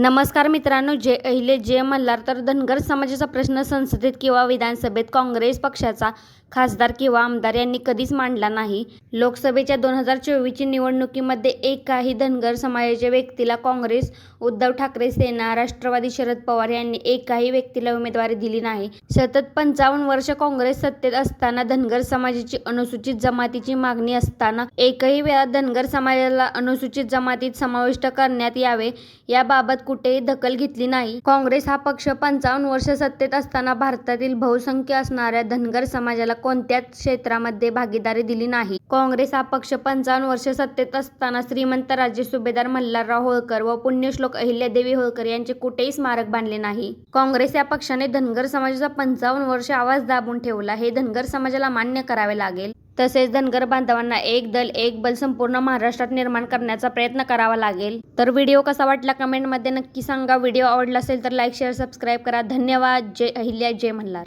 नमस्कार मित्रांनो जे अहिले जे मल्हार तर धनगर समाजाचा प्रश्न संसदेत किंवा विधानसभेत काँग्रेस पक्षाचा खासदार किंवा आमदार यांनी कधीच मांडला नाही. लोकसभेच्या दोन हजार चोवीसची निवडणुकीमध्ये एकाही धनगर समाजाच्या व्यक्तीला काँग्रेस उद्धव ठाकरे सेना राष्ट्रवादी शरद पवार यांनी एकाही व्यक्तीला उमेदवारी दिली नाही. सतत पंचावन्न वर्ष काँग्रेस सत्तेत असताना धनगर समाजाची अनुसूचित जमातीची मागणी असताना एकही वेळा धनगर समाजाला अनुसूचित जमातीत समाविष्ट करण्यात यावे याबाबत कुठेही दखल घेतली नाही. काँग्रेस हा पक्ष पंचावन्न वर्ष सत्तेत असताना भारतातील बहुसंख्य असणाऱ्या धनगर समाजाला कोणत्याच क्षेत्रामध्ये भागीदारी दिली नाही. काँग्रेस हा पक्ष पंचावन्न वर्ष सत्तेत असताना श्रीमंत राजे सुभेदार मल्हारराव होळकर व पुण्यश्लोक अहिल्यादेवी होळकर यांचे कुठेही स्मारक बांधले नाही. काँग्रेस या पक्षाने धनगर समाजाचा पंचावन्न वर्ष आवाज दाबून ठेवला. हे धनगर समाजाला मान्य करावे लागेल. तसेच धनगर बांधवांना एक दल एक बल संपूर्ण महाराष्ट्रात निर्माण करण्याचा प्रयत्न करावा लागेल. तर व्हिडिओ कसा वाटला कमेंटमध्ये नक्की सांगा. व्हिडिओ आवडला असेल तर लाईक शेअर सबस्क्राईब करा. धन्यवाद. जय अहिल्या जय मल्हार.